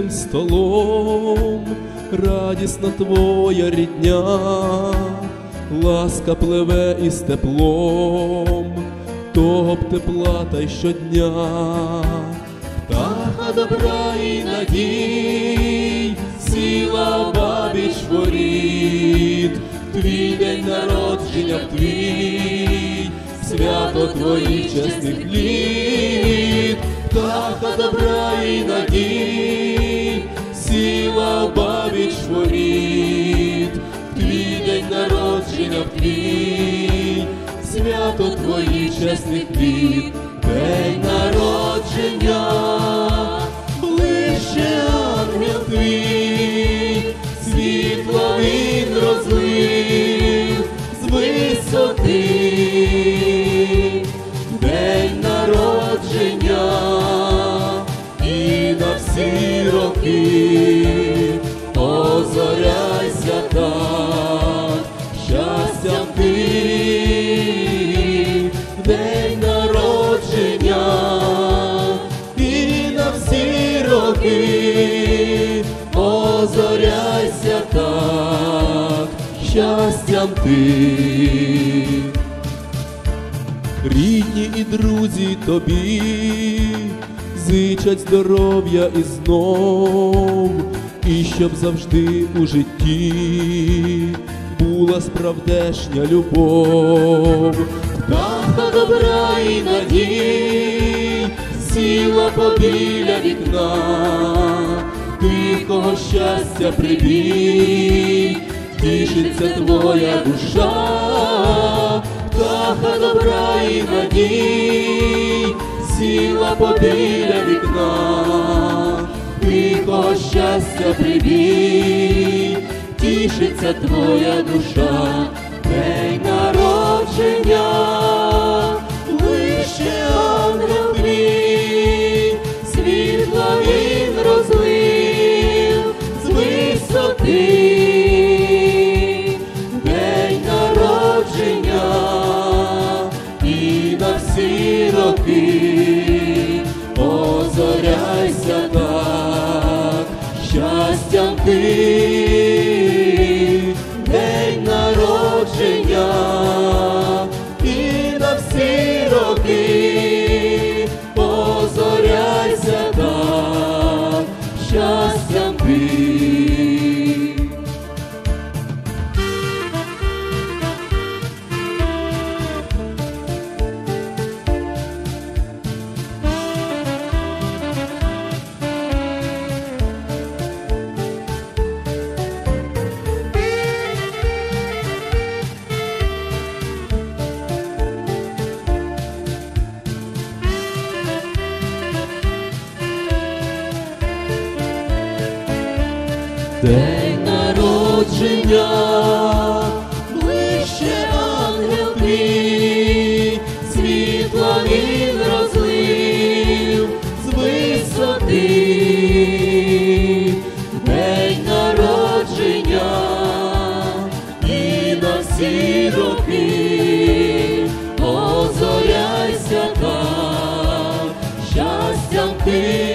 спільним столом, радісна твоя рідня, ласка пливе із теплом, того б тепла та й щодня, птаха добра і надій, сіла бабіч воріт, твій день народження в твій, свято твоїх чесних літ, птаха добра і надій, сіла бабіч воріт, твій день народження в твій, свято твоїх чесних літ, день народження, ближче ангел твій, світло він розлив з висоти, і на всі роки озоряйся так, щастям ти, день народження і на всі роки. Озоряйся так, щастям ти. Рідні і друзі тобі зичать здоров'я і знов, і щоб завжди у житті була справдешня любов, птаха добра і надій, сіла побіля вікна, тихого щастя прибій, тішиться твоя душа. Птаха добра і надій, сіла побіля вікна, тихого щастя прибій, тішиться твоя душа, день народження, лише ангел твій, світло він розлив з висоти. День народження і на всі щастям день народження, ближче ангел твій, світло він розлив з висоти, день народження і на всі роки. Озоряйся так, щастям ти.